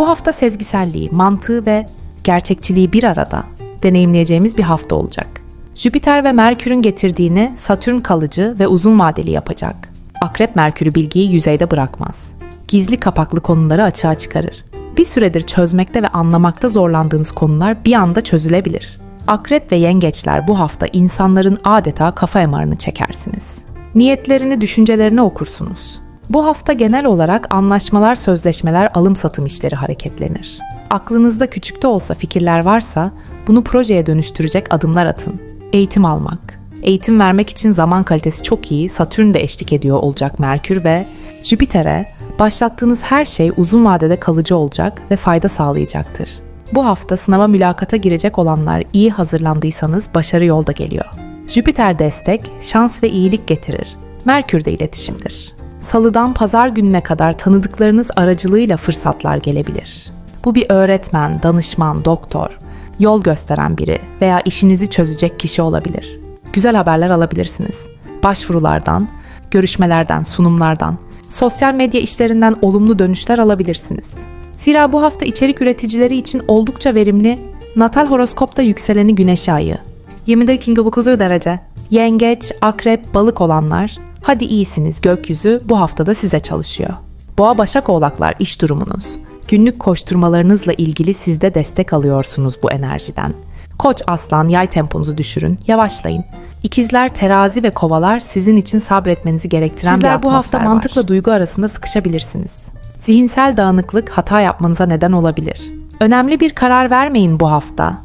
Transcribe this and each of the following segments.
Bu hafta sezgiselliği, mantığı ve gerçekçiliği bir arada deneyimleyeceğimiz bir hafta olacak. Jüpiter ve Merkür'ün getirdiğini Satürn kalıcı ve uzun vadeli yapacak. Akrep Merkür'ü bilgiyi yüzeyde bırakmaz. Gizli kapaklı konuları açığa çıkarır. Bir süredir çözmekte ve anlamakta zorlandığınız konular bir anda çözülebilir. Akrep ve yengeçler bu hafta insanların adeta kafa emarını çekersiniz. Niyetlerini, düşüncelerini okursunuz. Bu hafta genel olarak anlaşmalar, sözleşmeler, alım satım işleri hareketlenir. Aklınızda küçük de olsa fikirler varsa bunu projeye dönüştürecek adımlar atın. Eğitim almak. Eğitim vermek için zaman kalitesi çok iyi, Satürn de eşlik ediyor olacak Merkür ve Jüpiter'e başlattığınız her şey uzun vadede kalıcı olacak ve fayda sağlayacaktır. Bu hafta sınava mülakata girecek olanlar iyi hazırlandıysanız başarı yolda geliyor. Jüpiter destek, şans ve iyilik getirir. Merkür de iletişimdir. Salıdan pazar gününe kadar tanıdıklarınız aracılığıyla fırsatlar gelebilir. Bu bir öğretmen, danışman, doktor, yol gösteren biri veya işinizi çözecek kişi olabilir. Güzel haberler alabilirsiniz. Başvurulardan, görüşmelerden, sunumlardan, sosyal medya işlerinden olumlu dönüşler alabilirsiniz. Zira bu hafta içerik üreticileri için oldukça verimli natal horoskopta yükseleni güneş ayı. 29 derece. Yengeç, akrep, balık olanlar hadi iyisiniz gökyüzü bu haftada size çalışıyor. Boğa başak oğlaklar iş durumunuz. Günlük koşturmalarınızla ilgili siz de destek alıyorsunuz bu enerjiden. Koç aslan yay temponuzu düşürün, yavaşlayın. İkizler terazi ve kovalar sizin için sabretmenizi gerektiren Sizler bir bu hafta atmosfer var. mantıkla duygu arasında sıkışabilirsiniz. Zihinsel dağınıklık hata yapmanıza neden olabilir. Önemli bir karar vermeyin bu hafta.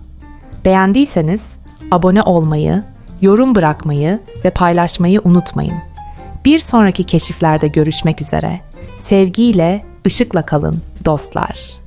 Beğendiyseniz abone olmayı, yorum bırakmayı ve paylaşmayı unutmayın. Bir sonraki keşiflerde görüşmek üzere. Sevgiyle, ışıkla kalın dostlar.